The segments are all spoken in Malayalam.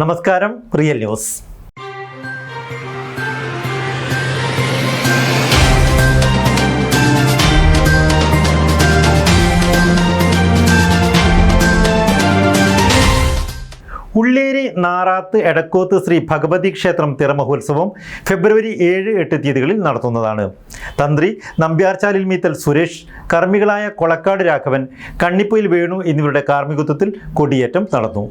നമസ്കാരം റിയൽ ന്യൂസ്. ഉള്ളേരി നാറാത്ത് എടക്കോത്ത് ശ്രീ ഭഗവതി ക്ഷേത്രം തിറമഹോത്സവം ഫെബ്രുവരി ഏഴ് എട്ട് തീയതികളിൽ നടത്തുന്നതാണ്. തന്ത്രി നമ്പ്യാർച്ചാലിൽ മീത്തൽ സുരേഷ് കർമ്മികളായ കൊളക്കാട് രാഘവൻ കണ്ണിപ്പൊയിൽ വേണു എന്നിവരുടെ കാർമ്മികത്വത്തിൽ കൊടിയേറ്റം നടന്നു.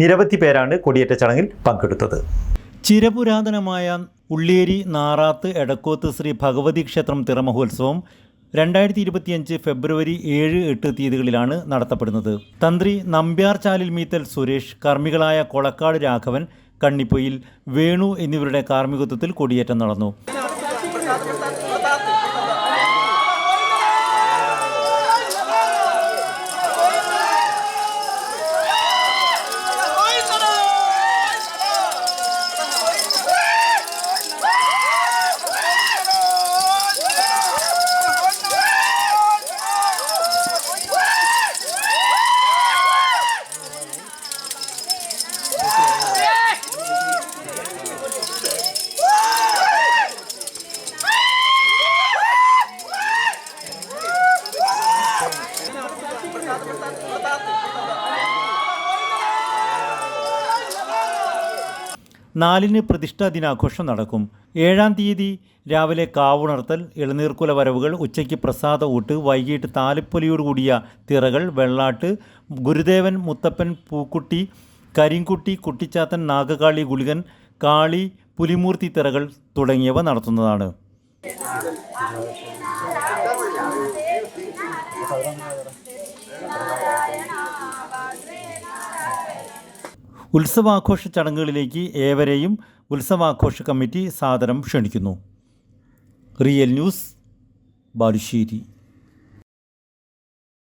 നിരവധി പേരാണ് കൊടിയേറ്റ ചടങ്ങിൽ പങ്കെടുത്തത്. ചിരപുരാതനമായ ഉള്ളേരി നാറാത്ത് എടക്കോത്ത് ശ്രീ ഭഗവതി ക്ഷേത്രം തിറമഹോത്സവം രണ്ടായിരത്തി ഇരുപത്തിയഞ്ച് ഫെബ്രുവരി ഏഴ് എട്ട് തീയതികളിലാണ് നടത്തപ്പെടുന്നത്. തന്ത്രി നമ്പ്യാർ ചാലിൽ മീത്തൽ സുരേഷ് കർമ്മികളായ കൊളക്കാട് രാഘവൻ കണ്ണിപ്പൊയിൽ വേണു എന്നിവരുടെ കാർമ്മികത്വത്തിൽ കൊടിയേറ്റം നടന്നു. നാലിന് പ്രതിഷ്ഠാ ദിനാഘോഷം നടക്കും. ഏഴാം തീയതി രാവിലെ കാവുണർത്തൽ ഇളനീർക്കുല വരവുകൾ ഉച്ചയ്ക്ക് പ്രസാദ ഊട്ട് വൈകിട്ട് താലിപ്പൊലിയോടുകൂടിയ തിറകൾ വെള്ളാട്ട് ഗുരുദേവൻ മുത്തപ്പൻ പൂക്കുട്ടി കരിങ്കുട്ടി കുട്ടിച്ചാത്തൻ നാഗകാളി ഗുളികൻ കാളി പുലിമൂർത്തി തിറകൾ തുടങ്ങിയവ നടത്തുന്നതാണ്. ഉത്സവാഘോഷ ചടങ്ങുകളിലേക്ക് ഏവരെയും ഉത്സവാഘോഷ കമ്മിറ്റി സാദരം ക്ഷണിക്കുന്നു. Real news Balussery.